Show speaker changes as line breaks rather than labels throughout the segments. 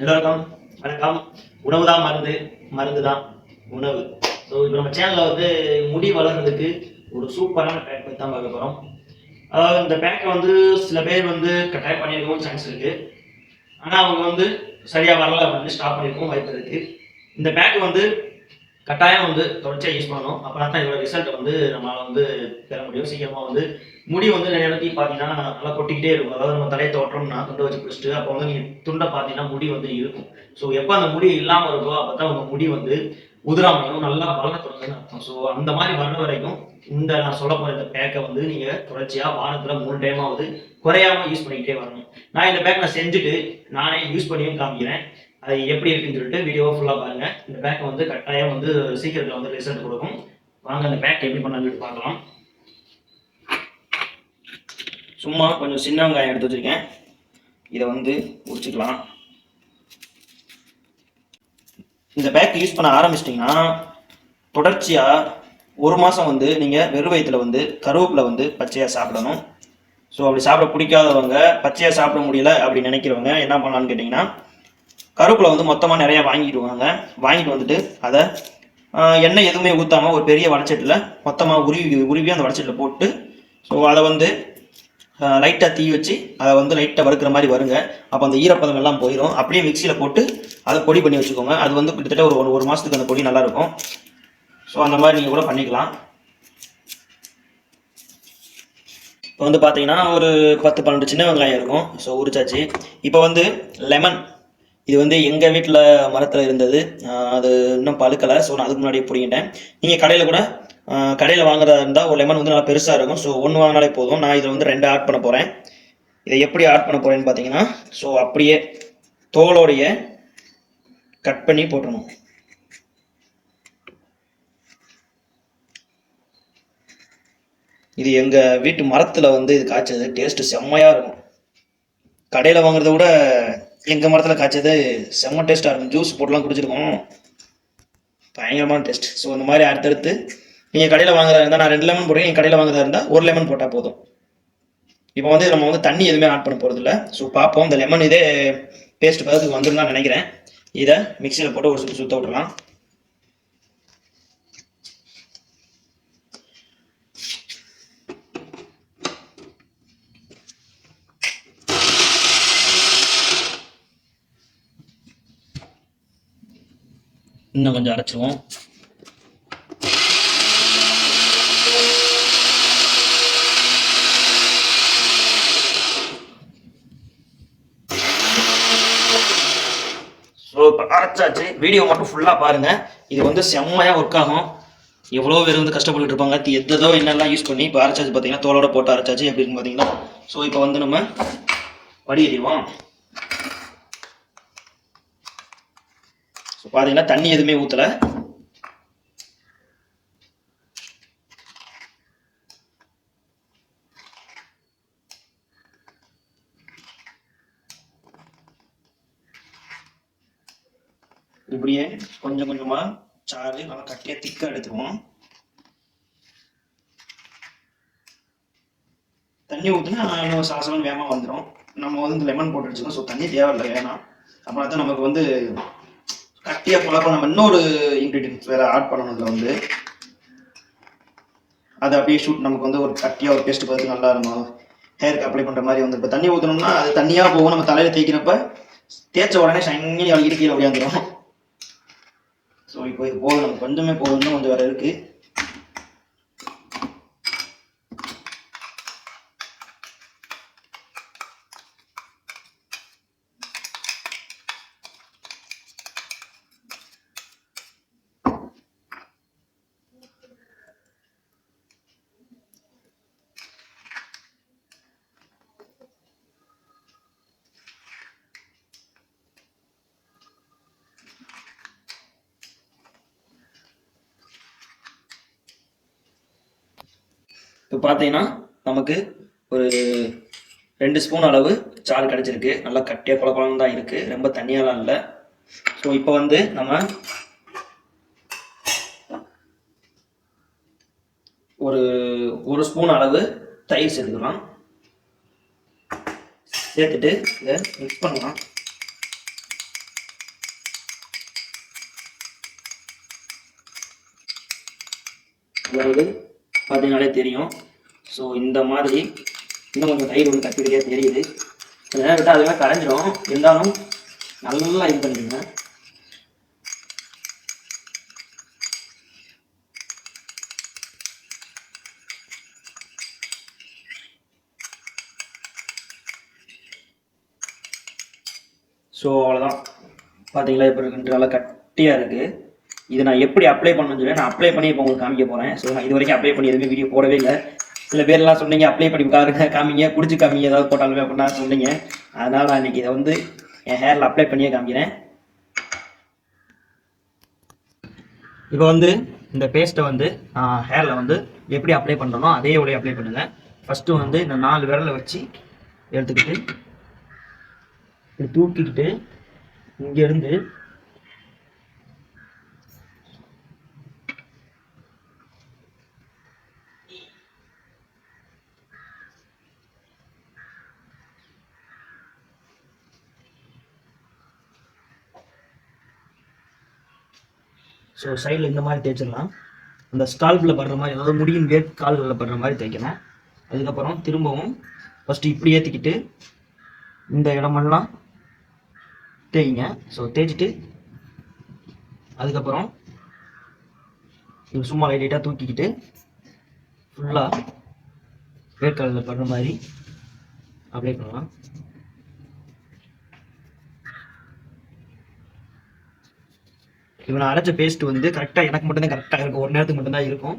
எல்லோருக்கும் வணக்கம். உணவு தான் மருந்து மருந்து தான் உணவு. ஸோ இப்போ நம்ம சேனலில் வந்து முடி வளர்றதுக்கு ஒரு சூப்பரான பேக் பற்றி தான் பார்க்க போகிறோம் அதாவது இந்த பேக்கை வந்து சில பேர் வந்து கட்டாயம் பண்ணியிருக்கவும் சான்ஸ் இருக்குது ஆனால் அவங்க வந்து சரியாக வரல வந்து ஸ்டாப் பண்ணியிருக்கவும் வாய்ப்பு இருக்குது இந்த பேக் வந்து கட்டாயம் வந்து தொடர்ச்சியாக யூஸ் பண்ணணும். அப்போ தான் இதோட ரிசல்ட் வந்து நம்மளால் வந்து பெற முடியும். சீக்கிரமாக வந்து முடி வந்து நிறைய இடத்துல பார்த்தீங்கன்னா நல்லா கொட்டிக்கிட்டே இருக்கும். அதாவது நம்ம தலையை தோற்றோம்னா துண்டை வச்சு பிடிச்சிட்டு அப்போ வந்து நீங்கள் துண்டை பார்த்தீங்கன்னா முடி வந்து இருக்கும் ஸோ எப்போ அந்த முடி இல்லாமல் இருக்கோ அப்போ தான் உங்கள் முடி வந்து உதிராமையும் நல்லா வளர தொடங்குதுன்னு அர்த்தம். ஸோ அந்த மாதிரி வர்ற வரைக்கும் இந்த நான் சொல்ல போகிற இந்த பேக்கை வந்து நீங்கள் தொடர்ச்சியாக வாரத்தில் மூணு டைமாவது குறையாம யூஸ் பண்ணிக்கிட்டே வரணும். நான் இந்த பேக் நான் செஞ்சுட்டு நானே யூஸ் பண்ணியும் காமிக்கிறேன். அது எப்படி இருக்குன்னு சொல்லிட்டு வீடியோவை ஃபுல்லாக பாருங்கள் இந்த பேக்கை வந்து கட்டாயம் வந்து சீக்கிரத்தில் வந்து ரிசல்ட் கொடுக்கும். வாங்க அந்த பேக் எப்படி பண்ணலாம்னு பார்க்கலாம். சும்மா கொஞ்சம் சின்ன வெங்காயம் எடுத்து வச்சிருக்கேன். இதை வந்து உரிச்சிக்கலாம். இந்த பேக் யூஸ் பண்ண ஆரம்பிச்சிட்டிங்கன்னா தொடர்ச்சியாக ஒரு மாதம் வந்து நீங்கள் வெறும் வயிற்றுல வந்து கருவேப்பில் வந்து பச்சையாக சாப்பிடணும். ஸோ அப்படி சாப்பிட பிடிக்காதவங்க பச்சையாக சாப்பிட முடியல அப்படி நினைக்கிறவங்க என்ன பண்ணலான்னு கேட்டிங்கன்னா கருப்பில் வந்து மொத்தமாக நிறையா வாங்கிடுவாங்க வாங்கிட்டு வந்துட்டு அதை எண்ணெய் எதுவுமே ஊற்றாமல் ஒரு பெரிய வடச்சட்டில் மொத்தமாக உருவி உருவி அந்த வடச்சட்டில் போட்டு ஸோ அதை வந்து லைட்டாக தீ வச்சு அதை வந்து லைட்டாக வறுக்கிற மாதிரி வருங்க. அப்போ அந்த ஈரப்பதம் எல்லாம் போயிடும் அப்படியே மிக்சியில் போட்டு அதை பொடி பண்ணி வச்சுக்கோங்க. அது வந்து கிட்டத்தட்ட ஒரு ஒரு- ஒரு மாதத்துக்கு அந்த பொடி நல்லாயிருக்கும். ஸோ அந்த மாதிரி நீங்கள் கூட பண்ணிக்கலாம். இப்போ வந்து பார்த்தீங்கன்னா ஒரு பத்து பன்னெண்டு சின்ன வெங்காயம் இருக்கும். ஸோ உரிச்சாச்சு. இப்போ வந்து லெமன் இது வந்து எங்கள் வீட்டில் மரத்தில் இருந்தது. அது இன்னும் பழுக்கலை. ஸோ நான் அதுக்கு முன்னாடியே பிடிங்கிட்டேன். நீங்கள் கடையில் கூட கடையில் வாங்குறதா இருந்தால் ஒரு லெமன் வந்து நல்லா பெருசாக இருக்கும். ஸோ ஒன்று வாங்கினாலே போதும். நான் இதில் வந்து ரெண்டு ஆட் பண்ண போகிறேன் இதை எப்படி ஆட் பண்ண போகிறேன்னு பார்த்தீங்கன்னா ஸோ அப்படியே தோலோடைய கட் பண்ணி போட்டுடணும் இது எங்கள் வீட்டு மரத்தில் வந்து இது காய்ச்சது. டேஸ்ட்டு செம்மையாக இருக்கும். கடையில் வாங்குறத விட எங்கள் மரத்தில் காய்ச்சது செம்ம டேஸ்ட்டாக இருக்கும். ஜூஸ் போட்டுலாம் குடிச்சிருக்கோம். பயங்கரமான டேஸ்ட் ஸோ இந்த மாதிரி அடுத்தடுத்து நீங்கள் கடையில் வாங்குறதா இருந்தால் நான் ரெண்டு லெமன் போடுறேன். நீங்கள் கடையில் வாங்குறதா இருந்தால் ஒரு லெமன் போட்டால் போதும். இப்போ வந்து நம்ம வந்து தண்ணி எதுவுமே ஆட் பண்ண போகிறதில்ல ஸோ பார்ப்போம். இந்த லெமன் இதே பேஸ்ட் பதத்துக்கு வந்துடும் நினைக்கிறேன். இதை மிக்சியில் போட்டு ஒரு சுற்றி சுற்ற விட்டுறலாம். இன்னும் கொஞ்சம் அரைச்சிருவோம். ஸோ இப்போ அரைச்சாச்சு. வீடியோ மட்டும் ஃபுல்லாக பாருங்க. இது வந்து செம்மையாக ஒர்க் ஆகும். எவ்வளோ பேர் வந்து கஷ்டப்பட்டு இருப்பாங்க. எதோ என்னெல்லாம் யூஸ் பண்ணி இப்போ அரைச்சாச்சு பார்த்தீங்கன்னா தோலோட போட்டு அரைச்சாச்சு எப்படின்னு பார்த்தீங்கன்னா ஸோ இப்போ வந்து நம்ம வடி அறிவோம் பார்த்தீங்கன்னா தண்ணி எதுவுமே ஊத்தல. இப்படியே கொஞ்சம் கொஞ்சமா சாறு நல்லா கட்டியா திக்கா எடுத்துக்குவோம். தண்ணி ஊற்றினா இன்னும் சாசனம் வேகமாக வந்துடும் நம்ம வந்து இந்த லெமன் போட்டு வச்சுக்கோம் ஸோ தண்ணி தேவையில்லை வேணாம். அப்புறம் தான் நமக்கு வந்து கட்டியாக குழப்பம் நம்ம இன்னொரு இன்க்ரீடியன்ஸ் வேற ஆட் பண்ணணும் இதில் வந்து. அது அப்படியே ஷூட் நமக்கு வந்து ஒரு கட்டியாக ஒரு பேஸ்ட் பார்த்து நல்லா இருக்கும் ஹேருக்கு அப்ளை பண்ணுற மாதிரி வந்து இப்போ தண்ணி ஊற்றணும்னா அது தண்ணியாக போகும். நம்ம தலையில் தேய்க்கிறப்ப தேய்ச்ச உடனே சங்கி அழுகிட்டு கீழே வந்துடும் ஸோ இப்போ இது போதும். நமக்கு கொஞ்சமே போதும்னு இன்னும் கொஞ்சம் வேற இருக்கு. இப்போ பார்த்தீங்கன்னா நமக்கு ஒரு ரெண்டு ஸ்பூன் அளவு சாறு கிடச்சிருக்கு. நல்லா கட்டியாக குழப்பம் தான் இருக்குது ரொம்ப தண்ணியாலாம் இல்லை. ஸோ இப்போ வந்து நம்ம ஒரு ஒரு ஸ்பூன் அளவு தயிர் சேர்த்துக்கலாம். சேர்த்துட்டு இதை மிக்ஸ் பண்ணலாம். அதாவது பார்த்தீங்கனாலே தெரியும். ஸோ இந்த மாதிரி இன்னும் கொஞ்சம் தயிர் ஒன்று கட்டிக்கிட்டே தெரியுது. சில நேரம் விட்டால் அதுவே கரைஞ்சிரும். இருந்தாலும் நல்லா இது பண்ணிடுங்க ஸோ அவ்வளோதான் பார்த்தீங்களா இப்போ இருக்குன்ட்டு நல்லா கட்டியாக இருக்குது இதை நான் எப்படி அப்ளை பண்ணணும்னு சொல்லி நான் அப்ளை பண்ணி இப்போ உங்களுக்கு காமிக்க போகிறேன் ஸோ நான் இது வரைக்கும் அப்ளை பண்ணி எதுவுமே வீடியோ போடவே இல்லை. சில பேர்லாம் சொன்னீங்க அப்ளை பண்ணி காருங்க காமிங்க குடிச்சு காமிங்க ஏதாவது போட்டாலுமே அப்படின்னா சொன்னீங்க. அதனால் நான் இன்னைக்கு இதை வந்து என் ஹேரில் அப்ளை பண்ணியே காமிக்கிறேன். இப்போ வந்து இந்த பேஸ்ட்டை வந்து ஹேரில் வந்து எப்படி அப்ளை பண்ணுறனோ அதே வழியை அப்ளை பண்ணுங்கள் ஃபஸ்ட்டு வந்து இந்த நாலு விரலை வச்சு எடுத்துக்கிட்டு இப்படி தூக்கிக்கிட்டு இங்கேருந்து ஸோ சைடில் இந்த மாதிரி தேய்ச்சிடலாம். அந்த ஸ்டால்பில் படுற மாதிரி அதாவது முடியின் வேர் கால்களில் படுற மாதிரி தேய்க்கணும். அதுக்கப்புறம் திரும்பவும் ஃபஸ்ட்டு இப்படி ஏற்றிக்கிட்டு இந்த இடமெல்லாம் தேய்ங்க. ஸோ தேய்ச்சிட்டு அதுக்கப்புறம் இது சும்மா லைட்டாக தூக்கிக்கிட்டு ஃபுல்லாக வேர்க்காலில் படுற மாதிரி அப்ளை பண்ணலாம். இவனை அரைச்ச பேஸ்ட் வந்து கரெக்டாக எனக்கு மட்டும்தான் கரெக்டாக இருக்கும். ஒரு நேரத்துக்கு மட்டும்தான் இருக்கும்.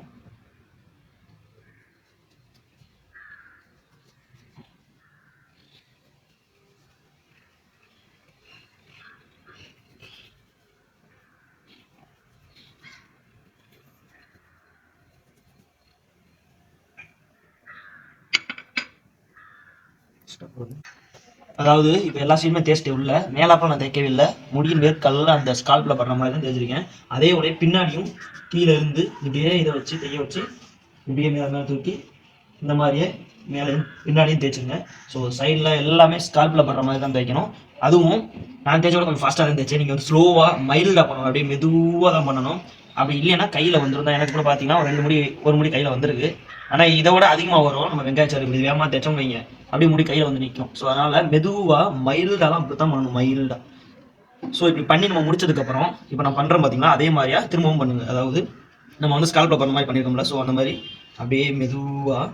அதாவது இப்போ எல்லா சீனுமே தேய்ச்சிட்டு உள்ள மேலாப்பில் நான் தேய்க்கவே இல்லை. முடியின் வேர்க்கல்ல அந்த ஸ்கால்பில் படுற மாதிரி தான் தேய்ச்சிருக்கேன். அதே உடைய பின்னாடியும் கீழே இருந்து இப்படியே இதை வச்சு தைய வச்சு இப்படியே மேலே மேலே தூக்கி இந்த மாதிரியே மேலே பின்னாடியும் தேய்ச்சிருங்க. ஸோ சைடில் எல்லாமே ஸ்கால்பில் படுற மாதிரி தான் தேய்க்கணும். அதுவும் நான் தேய்ச்சோட கொஞ்சம் ஃபாஸ்ட்டாக தான் தேய்ச்சேன். நீங்கள் வந்து ஸ்லோவாக மைல்டாக பண்ணணும். அப்படியே மெதுவாக தான் பண்ணணும். அப்படி இல்லைன்னா கையில் வந்துருந்தா எனக்கு கூட பார்த்தீங்கன்னா ஒரு ரெண்டு முடி ஒரு முடி கையில் வந்திருக்கு. ஆனால் இதை விட அதிகமாக வரும். நம்ம வெங்காயச்சாறு இப்படி வேகமாக தேய்ச்சோம் வைங்க. அப்படியே முடி கையில் வந்து நிற்கும் ஸோ அதனால் மெதுவாக மைல்டாக தான் அப்படி தான் பண்ணணும். மைல்டாக ஸோ இப்படி பண்ணி நம்ம முடிச்சதுக்கப்புறம் இப்போ நான் பண்ணுறோம் பார்த்தீங்கன்னா அதே மாதிரியா திரும்பவும் பண்ணுங்க. அதாவது நம்ம வந்து ஸ்கால்பில் பண்ண மாதிரி பண்ணியிருக்கோம்ல ஸோ அந்த மாதிரி அப்படியே மெதுவாக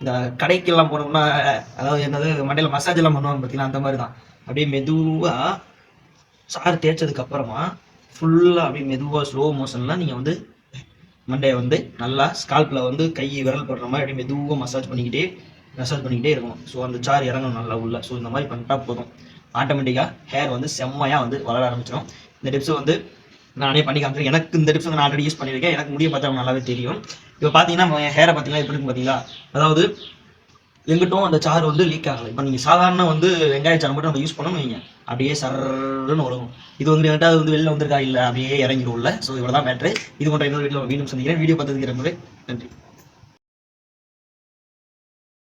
இந்த கடைக்கெல்லாம் போனோம்னா அதாவது என்னது மண்டையில் மசாஜ் எல்லாம் பண்ணுவாங்க பார்த்தீங்கன்னா அந்த மாதிரி தான் அப்படியே மெதுவாக சாறு தேய்ச்சதுக்கு அப்புறமா ஃபுல்லாக அப்படியே மெதுவாக ஸ்லோ மோஷன்லாம் நீங்கள் வந்து மண்டையை வந்து நல்லா ஸ்கால்பில் வந்து கை விரல் படுற மாதிரி அப்படியே மெதுவாக மசாஜ் பண்ணிக்கிட்டே மசாஜ் பண்ணிக்கிட்டே இருக்கணும். ஸோ அந்த சார் இறங்கணும் நல்லா உள்ள. ஸோ இந்த மாதிரி பண்ணிட்டா போதும். ஆட்டோமேட்டிக்காக ஹேர் வந்து செம்மையாக வந்து வளர ஆரம்பிச்சிடும் இந்த டிப்ஸை வந்து நானே பண்ணி காமிச்சிருக்கேன். எனக்கு இந்த டிப்ஸ் வந்து நான் ஆல்ரெடி யூஸ் பண்ணியிருக்கேன். எனக்கு முடிய பார்த்தா நல்லாவே தெரியும். இப்போ பார்த்தீங்கன்னா என் ஹேரை பார்த்தீங்கன்னா எப்படி இருக்கும் பார்த்தீங்களா? அதாவது எங்கிட்டும் அந்த சாறு வந்து லீக் ஆகலை. இப்போ நீங்கள் சாதாரண வந்து வெங்காய சாறு மட்டும் நம்ம யூஸ் பண்ணணும் வைங்க. அப்படியே சர்ன்னு உலகம். இது வந்து என்கிட்ட அது வந்து வெளில வந்திருக்கா இல்லை அப்படியே இறங்கிடும் இல்லை ஸோ இவ்வளோ தான் மேட்ரு இது போன்ற இன்னொரு வீடியோ மீண்டும் சந்திக்கிறேன். வீடியோ பார்த்ததுக்கு ரொம்பவே நன்றி.